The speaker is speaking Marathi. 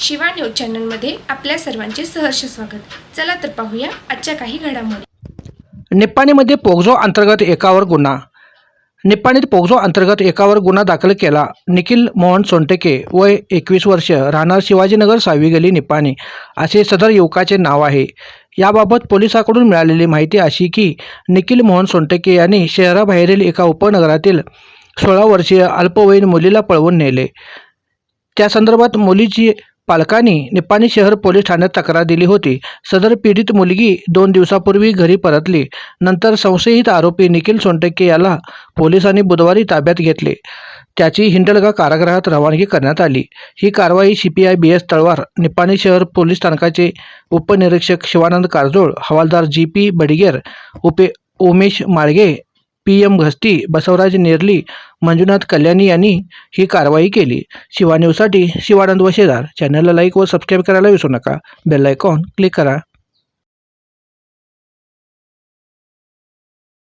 शिवा न्यूज चॅनलमध्ये आपल्या सर्वांचे सहर्ष स्वागत. चला तर पाहूया आजच्या काही घडामोडी. निप्पाणीमध्ये पोक्झो अंतर्गत एकावर गुन्हा. निप्पाणीत पोक्झो अंतर्गत एकावर गुन्हा दाखल केला. निखिल मोहन सोनटेके वय एकवीस वर्ष राहणार शिवाजीनगर सहावी गली निप्पाणी. असे सदर युवकाचे नाव आहे. याबाबत पोलिसांकडून मिळालेली माहिती अशी की निखिल मोहन सोनटेके यांनी शहराबाहेरील एका उपनगरातील सोळा वर्षीय अल्पवयीन मुलीला पळवून नेले. त्या संदर्भात मुलीची पालकांनी निपाणी शहर पोलीस ठाण्यात तक्रार दिली होती. सदर पीडित मुलगी दोन दिवसापूर्वी घरी परतली. नंतर संशयित आरोपी निखिल सोनटक्के याला पोलिसांनी बुधवारी ताब्यात घेतले. त्याची हिंडलगा कारागृहात रवानगी करण्यात आली. ही कारवाई C P I B S Talwar Nipani शहर पोलीस स्थानकाचे उपनिरीक्षक शिवानंद कारजोळ हवालदार जी पी बडिगेर उपे उमेश माळगे पी एम घस्ती बसवराज नेरली मंजुनाथ कल्याणी यांनी ही कारवाई केली. शिवा न्यूजसाठी शिवानंद वशेदार. चॅनलला लाईक व सबस्क्राईब करायला विसरू नका. बेल आयकॉन क्लिक करा.